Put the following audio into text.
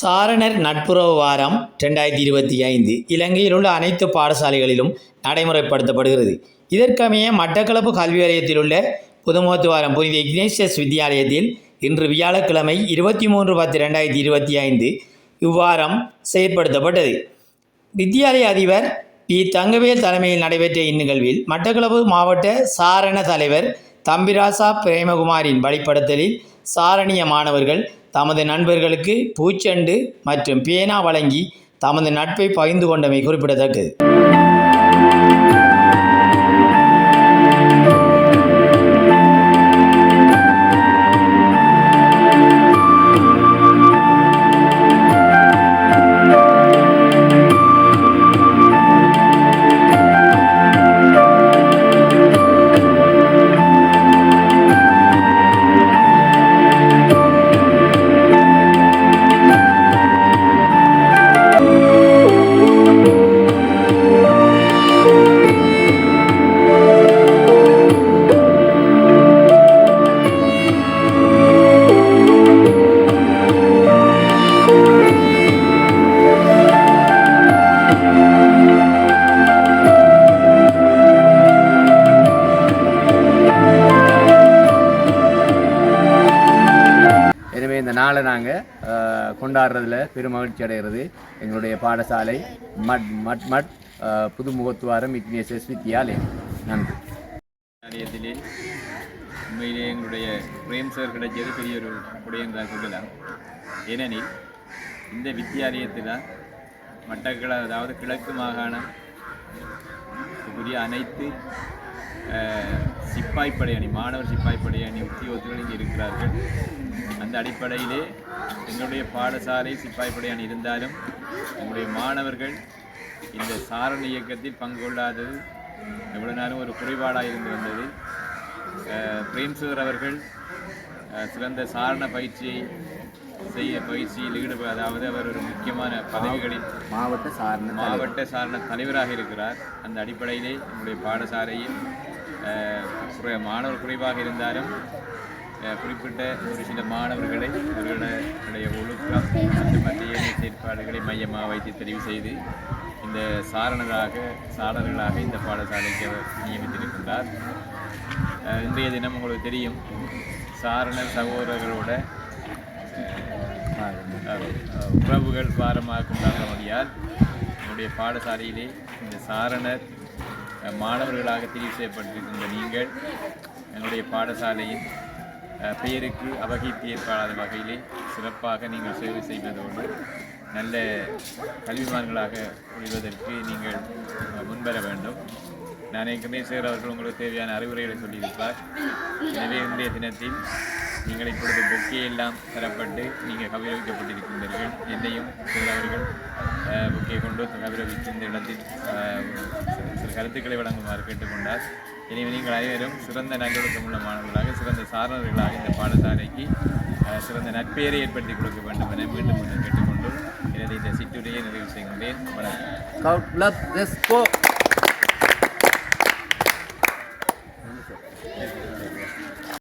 சாரணர் நட்புறவு வாரம் ரெண்டாயிரத்தி இருபத்தி ஐந்து. இலங்கையில் உள்ள அனைத்து பாடசாலைகளிலும் நடைமுறைப்படுத்தப்படுகிறது. இதற்கமைய மட்டக்களப்பு கல்வி வலயத்தில் உள்ள புதுமுகத்துவாரம் புனித இக்னேஷியஸ் வித்தியாலயத்தில் இன்று வியாழக்கிழமை இருபத்தி மூன்று பத்து ரெண்டாயிரத்தி இருபத்தி ஐந்து இவ்வாரம் செயற்படுத்தப்பட்டது. வித்தியாலய அதிபர் பி தங்கவேல் தலைமையில் நடைபெற்ற இந்நிகழ்வில் மட்டக்களப்பு மாவட்ட சாரண தலைவர் தம்பிராசா பிரேமகுமாரின் வழிப்படுத்தலில் சாரணிய மாணவர்கள் தமது நண்பர்களுக்கு பூச்செண்டு மற்றும் பேனா வழங்கி தமது நட்பை பகிர்ந்து கொண்டமை குறிப்பிடத்தக்கது. இந்த நாளை நாங்கள் கொண்டாடுறதில் பெருமகிழ்ச்சி அடைகிறது. எங்களுடைய பாடசாலை மட் மட் மட் அஹ், புதுமுகத்துவாரம் இக்னேசியஸ் வித்தியாலயம் நன்றி. நிலையத்திலே உண்மையிலே எங்களுடைய பிரேம் சார் கிடைச்சது பெரிய ஒரு உடையம் தான் சொல்லலாம் ஏனெனில் இந்த வித்தியாலயத்தில் மட்டக்கள அதாவது கிழக்கு மாகாணம் புதிய அனைத்து சிப்பாய்ப்படை அணி மாணவர் சிப்பாய்ப்படை அணி உத்தியோகத்தர்கள் இங்கே இருக்கிறார்கள் அந்த அடிப்படையிலே எங்களுடைய பாடசாலை சிப்பாய்ப்படை அணி இருந்தாலும் எங்களுடைய மாணவர்கள் இந்த சாரண இயக்கத்தில் பங்கு கொள்ளாதது எவ்வளவு நேரம் ஒரு குறைபாடாக இருந்து வந்தது. அஹ், பிரேம்சுவர் அவர்கள் சிறந்த சாரண பயிற்சியை செய்ய பயிற்சியில் ஈடுபட அதாவது அவர் ஒரு முக்கியமான பதவிகளில் மாவட்ட சாரண மாவட்ட சாரண தலைவராக இருக்கிறார். அந்த அடிப்படையிலே நம்முடைய பாடசாலையில் மாணவர் குறைவாக இருந்தாலும் குறிப்பிட்ட ஒரு சில மாணவர்களை அவர்களுடைய ஒழுக்கம் மற்றும் மத்திய செயற்பாடுகளை மையமாக வைத்து தெரிவு செய்து இந்த சாரணராக சாரணர்களாக இந்த பாடசாலைக்கு அவர் நியமித்திருக்கின்றார் இன்றைய தினம் உங்களுக்கு தெரியும் சாரண சகோதரர்களோட உறவுகள் பாரமாக கொண்டாடும்படியால் என்னுடைய பாடசாலையிலே இந்த சாரணர் மாணவர்களாக தெரிவு செய்யப்பட்டிருக்கின்ற நீங்கள் எங்களுடைய பாடசாலையின் பெயருக்கு அவகீர்த்தி ஏற்படாத வகையிலே சிறப்பாக நீங்கள் சேவை செய்வதோடு நல்ல கல்விமான்களாக ஒழிவதற்கு நீங்கள் முன்வர வேண்டும். நான் ஏற்கனவே சேர் அவர்கள் உங்களுக்கு தேவையான அறிவுரைகளை சொல்லியிருப்பார். எனவே இன்றைய தினத்தில் நீங்கள் இப்பொழுது பொக்கே எல்லாம் தரப்பட்டு நீங்கள் கௌரவிக்கப்பட்டிருக்கின்றீர்கள். என்னையும் சேர் அவர்கள் அஹ், கொண்டு கௌரவித்து இடத்தில் சில கருத்துக்களை வழங்குமாறு கேட்டுக்கொண்டார். எனவே நீங்கள் அனைவரும் சிறந்த நல்லொழுக்கமுள்ள மாணவர்களாக சிறந்த சாரணர்களாக இந்த பாடசாலைக்கு சிறந்த நட்பெயரை ஏற்படுத்தி கொடுக்க வேண்டும் என மீண்டும் மீண்டும் கேட்டுக்கொண்டு எனது இந்த சிட்டுரையை நிறைவு செய்கின்றேன். வணக்கம்.